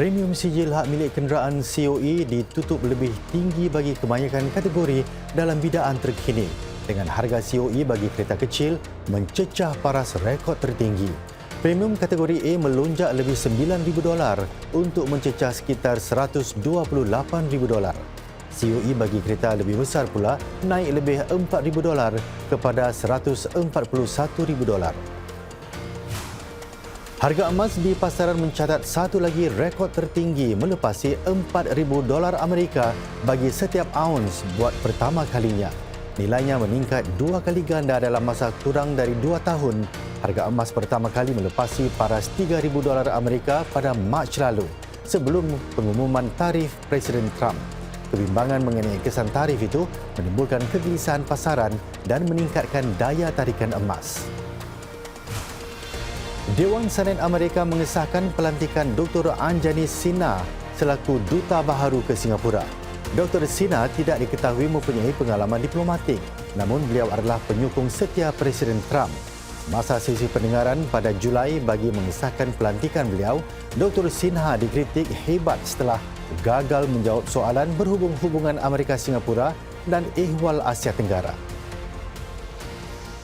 Premium sijil hak milik kenderaan COE ditutup lebih tinggi bagi kebanyakan kategori dalam bidaan terkini dengan harga COE bagi kereta kecil mencecah paras rekod tertinggi. Premium kategori A melonjak lebih $9,000 untuk mencecah sekitar $128,000. COE bagi kereta lebih besar pula naik lebih $4,000 kepada $141,000. Harga emas di pasaran mencatat satu lagi rekod tertinggi melepasi $4,000 Amerika bagi setiap aunce buat pertama kalinya. Nilainya meningkat dua kali ganda dalam masa kurang dari dua tahun. Harga emas pertama kali melepasi paras $3,000 Amerika pada Mac lalu sebelum pengumuman tarif Presiden Trump. Kebimbangan mengenai kesan tarif itu menimbulkan kegelisahan pasaran dan meningkatkan daya tarikan emas. Dewan Senen Amerika mengesahkan pelantikan Dr. Anjani Sina selaku Duta Baharu ke Singapura. Dr. Sina tidak diketahui mempunyai pengalaman diplomatik namun beliau adalah penyokong setia Presiden Trump. Masa sesi pendengaran pada Julai bagi mengesahkan pelantikan beliau, Dr. Sinha dikritik hebat setelah gagal menjawab soalan berhubung hubungan Amerika Singapura dan ehwal Asia Tenggara.